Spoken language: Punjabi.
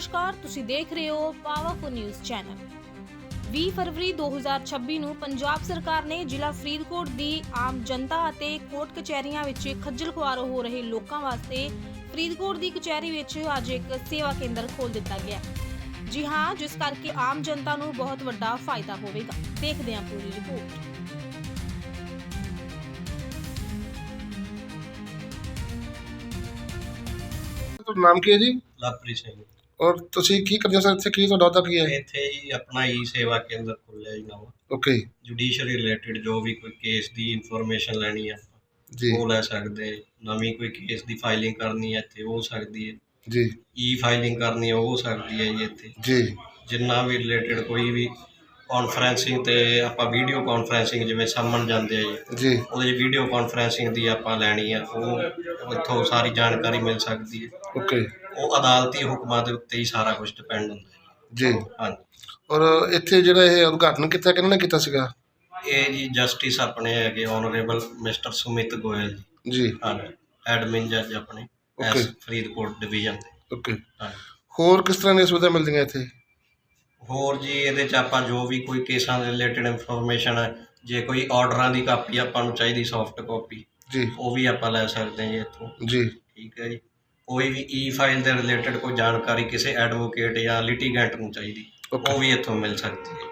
ਨਮਸਕਾਰ ਤੁਸੀਂ ਦੇਖ ਰਹੇ ਹੋ ਪਾਵਰਫੁਲ ਨਿਊਜ਼ ਚੈਨਲ 20 ਫਰਵਰੀ 2026 ਨੂੰ ਪੰਜਾਬ ਸਰਕਾਰ ਨੇ ਜ਼ਿਲ੍ਹਾ ਫਰੀਦਕੋਟ ਦੀ ਆਮ ਜਨਤਾ ਅਤੇ ਕੋਰਟ ਕਚਹਿਰੀਆਂ ਵਿੱਚ ਖੱਜਲ ਖੁਆਰ ਹੋ ਰਹੇ ਲੋਕਾਂ ਵਾਸਤੇ ਫਰੀਦਕੋਟ ਦੀ ਕਚਹਿਰੀ ਵਿੱਚ ਅੱਜ ਇੱਕ ਸੇਵਾ ਕੇਂਦਰ ਖੋਲ੍ਹ ਦਿੱਤਾ ਗਿਆ ਜੀ ਹਾਂ ਜਿਸ ਕਰਕੇ ਆਮ ਜਨਤਾ ਨੂੰ ਬਹੁਤ ਵੱਡਾ ਫਾਇਦਾ ਹੋਵੇਗਾ। ਦੇਖਦੇ ਹਾਂ ਪੂਰੀ ਰਿਪੋਰਟ। ਤੁਹਾਡਾ ਨਾਮ ਕੀ ਹੈ ਜੀ? ਲਵਪ੍ਰੀਤ ਸਿੰਘ ਔਰ ਤੁਸੀਂ ਕੀ ਕਰਦੇ ਹੋ ਸਰ? ਇੱਥੇ ਕੀ ਤੁਹਾਡਾ ਅਹੁਦਾ ਕੀ ਹੈ? ਇੱਥੇ ਹੀ ਆਪਣਾ ਹੀ ਸੇਵਾ ਕੇਂਦਰ ਖੁੱਲਿਆ ਜੀ ਨਵਾਂ। ਓਕੇ ਜੁਡੀਸ਼ਰੀ ਰਿਲੇਟਡ ਜੋ ਵੀ ਕੋਈ ਕੇਸ ਦੀ ਇਨਫੋਰਮੇਸ਼ਨ ਲੈਣੀ ਹੈ ਜੀ। ਉਹ ਲੈ ਸਕਦੇ। ਨਵੀਂ ਕੋਈ ਕੇਸ ਦੀ ਫਾਈਲਿੰਗ ਕਰਨੀ ਹੈ ਇੱਥੇ ਉਹ ਹੋ ਸਕਦੀ ਹੈ। ਜੀ। ਈ ਫਾਈਲਿੰਗ ਕਰਨੀ ਹੈ ਉਹ ਹੋ ਸਕਦੀ ਹੈ ਜੀ ਇੱਥੇ। ਜੀ। ਜਿੰਨਾ ਵੀ ਰਿਲੇਟਡ ਕੋਈ ਵੀ ਕਾਨਫਰੈਂਸਿੰਗ ਤੇ ਆਪਾਂ ਵੀਡੀਓ ਕਾਨਫਰੈਂਸਿੰਗ ਜਿਵੇਂ ਸਾਹਮਣ ਜਾਂਦੇ ਆ ਜੀ। ਜੀ। ਉਹਦੇ ਵੀਡੀਓ ਕਾਨਫਰੈਂਸਿੰਗ ਦੀ ਆਪਾਂ ਲੈਣੀ ਹੈ ਉਹ ਇੱਥੋਂ ਸਾਰੀ ਜਾਣਕਾਰੀ ਮਿਲ ਸਕਦੀ ਹੈ। ਓਕੇ। ਉਹ ਅਦਾਲਤੀ ਹੁਕਮਾਂ ਦੇ ਉੱਤੇ ਹੀ ਸਾਰਾ ਕੁਝ ਡਿਪੈਂਡ ਹੁੰਦਾ ਹੈ ਜੀ। ਹਾਂਜੀ। ਔਰ ਇੱਥੇ ਜਿਹੜਾ ਇਹ ਉਦਘਾਟਨ ਕੀਤਾ ਕਿਹਨਾਂ ਨੇ ਕੀਤਾ ਸੀਗਾ? ਇਹ ਜੀ ਜਸਟਿਸ ਆਪਣੇ ਹੈਗੇ ਆਨਰੇਬਲ ਮਿਸਟਰ ਸੁਮਿਤ ਗੋਇਲ ਜੀ। ਜੀ। ਹਾਂਜੀ। ਐਡਮਿਨ ਜੱਜ ਆਪਣੇ। ਐਸ. ਫਰੀਦਕੋਟ ਡਿਵੀਜ਼ਨ ਦੇ। ਓਕੇ। ਹਾਂਜੀ। ਹੋਰ ਕਿਸ ਤਰ੍ਹਾਂ ਦੀਆਂ ਸੁਵਿਧਾ ਮਿਲਦੀਆਂ ਇੱਥੇ? ਹੋਰ ਜੀ ਇਹਦੇ ਚ ਆਪਾਂ ਜੋ ਵੀ ਕੋਈ ਕੇਸਾਂ ਦੇ ਰਿਲੇਟਡ ਇਨਫੋਰਮੇਸ਼ਨ ਹੈ ਜੇ ਕੋਈ ਆਰਡਰਾਂ ਦੀ ਕਾਪੀ ਆਪਾਂ ਨੂੰ ਚਾਹੀਦੀ ਸੌਫਟ ਕਾਪੀ ਜੀ। ਉਹ ਵੀ ਆਪਾਂ ਲੈ ਸਕਦੇ ਹਾਂ ਜੀ ਇੱਥੋਂ। ਜੀ। ਠੀਕ ਹੈ ਜੀ। ਕੋਈ ਵੀ ਈ ਫਾਈਲ ਦੇ ਰਿਲੇਟਡ ਕੋਈ ਜਾਣਕਾਰੀ ਕਿਸੇ ਐਡਵੋਕੇਟ ਜਾਂ ਲਿਟੀਗੈਂਟ ਨੂੰ ਚਾਹੀਦੀ. ਉਹ ਵੀ ਇੱਥੋਂ ਮਿਲ ਸਕਦੀ ਹੈ।